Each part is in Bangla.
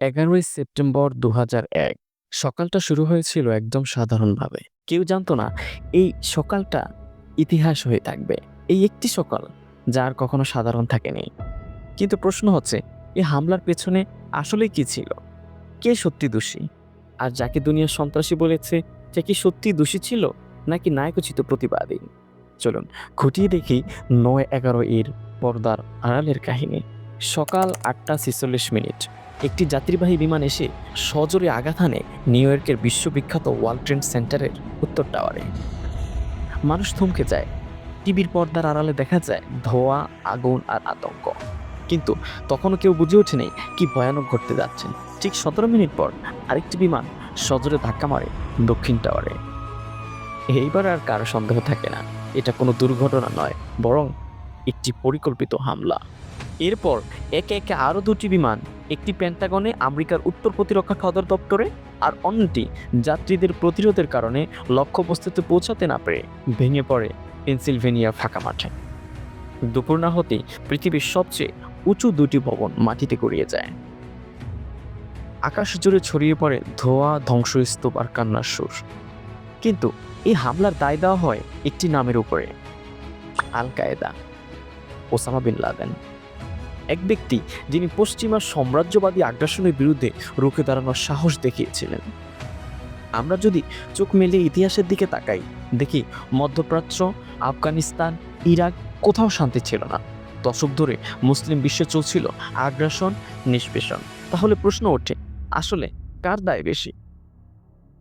এগারোই সেপ্টেম্বর দু এক। সকালটা শুরু হয়েছিল একদম সাধারণভাবে। কেউ জানতো না, এই সকালটা ইতিহাস হয়ে থাকবে। এই একটি সকাল, যার কখনো সাধারণ থাকেনি। কিন্তু প্রশ্ন হচ্ছে, এই হামলার পেছনে আসলে কি ছিল? কে সত্যি দোষী? আর যাকে দুনিয়ার সন্ত্রাসী বলেছে, সে কি সত্যি দোষী ছিল? নাকি নায়কোচিত প্রতিবাদী? চলুন, খুঁটিয়ে দেখি নয় এগারো এর পর্দার আড়ালের কাহিনী। সকাল আটটা ছেচল্লিশ মিনিট। একটি যাত্রীবাহী বিমান এসে সজোরে আঘাত হানে নিউ ইয়র্কের বিশ্ববিখ্যাত ওয়ার্ল্ড ট্রেড সেন্টারের উত্তর টাওয়ারে। মানুষ থমকে যায়। টিভির পর্দার আড়ালে দেখা যায় ধোয়া, আগুন আর আতঙ্ক। কিন্তু তখনও কেউ বুঝে ওঠেনি কি ভয়ানক ঘটতে যাচ্ছে। ঠিক সতেরো মিনিট পর আরেকটি বিমান সজোরে ধাক্কা মারে দক্ষিণ টাওয়ারে। এইবার আর কারও সন্দেহ থাকে না। এটা কোনো দুর্ঘটনা নয়, বরং একটি পরিকল্পিত হামলা। এরপর একে একে আরও দুটি বিমান, একটি পেন্টাগনে আমেরিকার উত্তর প্রতিরক্ষা সদর দপ্তরে আর অন্যটি যাত্রীদের প্রতিরোধের কারণে লক্ষ্যবস্তুতে পৌঁছাতে না পেরে ভেঙে পড়ে পেনসিলভেনিয়া ফাঁকা মাঠে। দুপুর না হতেই পৃথিবীর সবচেয়ে উঁচু দুটি ভবন মাটিতে গড়িয়ে যায়। আকাশ জুড়ে ছড়িয়ে পড়ে ধোয়া, ধ্বংসস্তূপ আর কান্নার সুর। কিন্তু এই হামলার দায় দেওয়া হয় একটি নামের উপরে Al Qaeda Osama bin Laden. এক ব্যক্তি যিনি পশ্চিমা সাম্রাজ্যবাদী আগ্রাসনের বিরুদ্ধে রুখে দাঁড়ানোর সাহস দেখিয়েছিলেন। আমরা যদি চোখ মেলে ইতিহাসের দিকে তাকাই, দেখি মধ্যপ্রাচ্য, আফগানিস্তান, ইরাক কোথাও শান্তি ছিল না। দশক ধরে মুসলিম বিশ্বে চলছিল আগ্রাসন, নিষ্পেষণ। তাহলে প্রশ্ন ওঠে, আসলে কার দায় বেশি?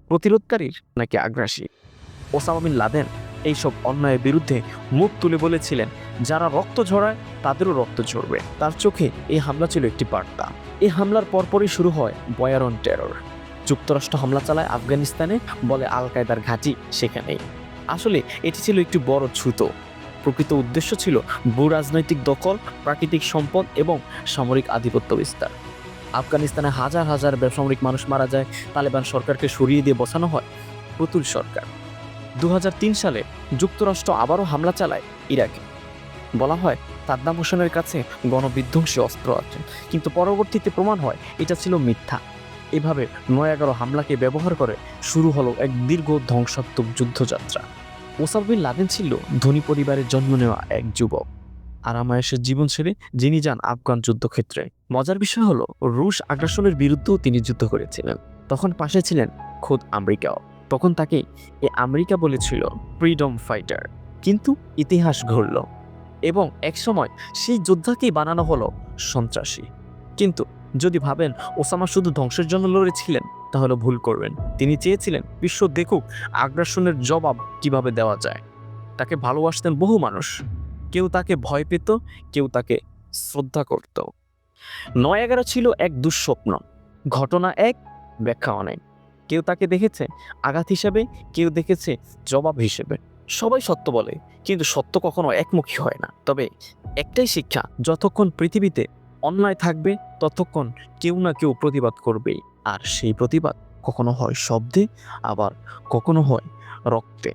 প্রতিরোধকারীর নাকি আগ্রাসী? ওসামা বিন লাদেন এইসব অন্যায়ের বিরুদ্ধে মুখ তুলে বলেছিলেন, যারা রক্ত ঝরায় তাদেরও রক্ত ঝরবে। তার চোখে এই হামলা ছিল একটি বার্তা। এই হামলার পরপরই শুরু হয় বয়ারন টেরর। যুক্তরাষ্ট্র হামলা চালায় আফগানিস্তানে, বলে আল কায়দার ঘাঁটি সেখানেই। আসলে এটি ছিল একটি বড় ছুতো। প্রকৃত উদ্দেশ্য ছিল ভূ রাজনৈতিক দখল, প্রাকৃতিক সম্পদ এবং সামরিক আধিপত্য বিস্তার। আফগানিস্তানে হাজার হাজার বেসামরিক মানুষ মারা যায়, তালেবান সরকারকে সরিয়ে দিয়ে বসানো হয় পুতুল সরকার। দু হাজার তিন সালে যুক্তরাষ্ট্র আবারও হামলা চালায় ইরাকে। বলা হয় সাদ্দাম হোসেনের কাছে গণবিধ্বংসী অস্ত্র আছে। কিন্তু পরবর্তীতে প্রমাণ হয়, এটা ছিল মিথ্যা। এভাবে নয় এগারো হামলাকে ব্যবহার করে শুরু হলো এক দীর্ঘ ধ্বংসাত্মক যুদ্ধযাত্রা। ওসাম বিন লাদেন ছিল ধনী পরিবারের জন্ম নেওয়া এক যুবক। আরামায়েশের জীবন ছেড়ে যিনি যান আফগান যুদ্ধক্ষেত্রে। মজার বিষয় হলো, রুশ আগ্রাসনের বিরুদ্ধেও তিনি যুদ্ধ করেছিলেন। তখন পাশে ছিলেন খোদ আমেরিকাও। তখন তাকে এ আমেরিকা বলেছিল ফ্রিডম ফাইটার কিন্তু ইতিহাস ঘুরল। এবং একসময় সেই যোদ্ধাকেই বানানো হলো সন্ত্রাসী। কিন্তু যদি ভাবেন ওসামা শুধু ধ্বংসের জন্য লড়েছিলেন, তাহলে ভুল করবেন। তিনি চেয়েছিলেন বিশ্ব দেখুক আগ্রাসনের জবাব কীভাবে দেওয়া যায়। তাকে ভালোবাসতেন বহু মানুষ। কেউ তাকে ভয় পেত, কেউ তাকে শ্রদ্ধা করত। নয় এগারো ছিল এক দুঃস্বপ্ন। ঘটনা এক, ব্যাখ্যা অনেক। কেউ তাকে দেখেছে আঘাত হিসেবে, কেউ দেখেছে জবাব হিসেবে। সবাই সত্য বলে, কিন্তু সত্য কখনো একমুখী হয় না। তবে একটাই শিক্ষা, যতক্ষণ পৃথিবীতে অন্যায় থাকবে, ততক্ষণ কেউ না কেউ প্রতিবাদ করবে আর সেই প্রতিবাদ কখনো হয় শব্দে, আবার কখনো হয় রক্তে।